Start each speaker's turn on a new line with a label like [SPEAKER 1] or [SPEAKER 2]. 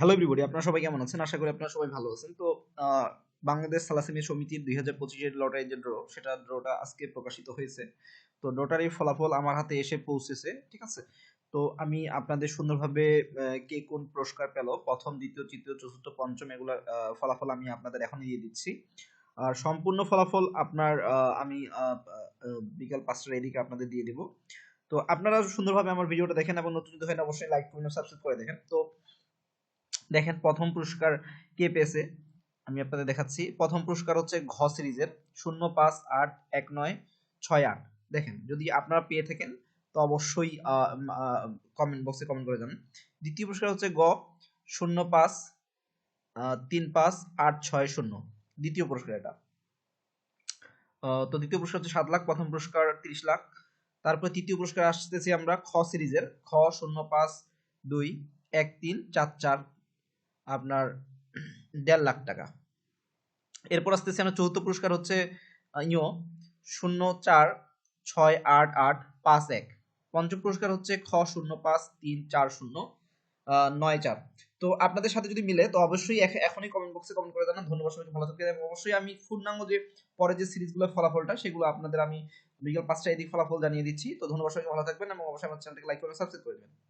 [SPEAKER 1] Hello everybody আপনারা সবাই কেমন আছেন? আশা করি আপনারা সবাই ভালো আছেন। তো বাংলাদেশ সালাসিমি সমিতির দুই হাজার পঁচিশের লটারি যে ড্র সেটা ড্রটা আজকে প্রকাশিত হয়েছে। তো ড্রটার ফলাফল আমার হাতে এসে পৌঁছেছে, ঠিক আছে? তো, আমি আপনাদের সুন্দরভাবে কে কোন পুরস্কার পেল, প্রথম, দ্বিতীয়, তৃতীয়, চতুর্থ, পঞ্চম, এগুলোর ফলাফল আমি আপনাদের এখন দিয়ে দিচ্ছি। আর সম্পূর্ণ ফলাফল আপনার আমি বিকাল পাঁচটার এদিকে আপনাদের দিয়ে দিব। তো, আপনারা সুন্দরভাবে আমার ভিডিওটা দেখেন এবং নতুন যদি হয় অবশ্যই লাইক করুন সাবস্ক্রাইব করে দেখেন। তো দেখেন প্রথম পুরস্কার কে পেয়েছে? আমি আপনাদের দেখাচ্ছি। প্রথম পুরস্কার হচ্ছে ঘ সিরিজের শূন্য পাঁচ আট এক নয় ছয় আট। দেখেন, যদি আপনারা পেয়ে থাকেন, তো অবশ্যই কমেন্ট বক্সে কমেন্ট করে জানান। দ্বিতীয় পুরস্কার হচ্ছে গ শূন্য পাঁচ তিন পাঁচ আট ছয় শূন্য। দ্বিতীয় পুরস্কার এটা। তো দ্বিতীয় পুরস্কার হচ্ছে সাত লাখ, প্রথম পুরস্কার তিরিশ লাখ। তারপর তৃতীয় পুরস্কার আসতেছি আমরা, খ সিরিজের। খ শূন্য পাঁচ দুই এক তিন চার চার আপনার দেড় লাখ টাকা। এরপর আসতেছি আমার চতুর্থ পুরস্কার হচ্ছে ইয়ো শূন্য চার ছয় আট আট পাঁচ এক। পঞ্চম পুরস্কার হচ্ছে খ শূন্য পাঁচ তিন চার শূন্য নয় চার। তো আপনাদের সাথে যদি মিলে, তো অবশ্যই এখ- এখনই কমেন্ট বক্সে কমেন্ট করে জানান। ধন্যবাদ সবাইকে ভালো থাকবেন। এবং অবশ্যই আমি পূর্ণাঙ্গ যে পরে যে সিরিজগুলোর ফলাফলটা, সেগুলো আপনাদের আমি বিকেল পাঁচটা এদিক ফলাফল জানিয়ে দিচ্ছি। তো ধন্যবাদ সবাইকে, ভালো থাকবেন। এবং অবশ্যই আমার চ্যানেলটিকে লাইক করে সাবস্ক্রাইব করে দেবেন।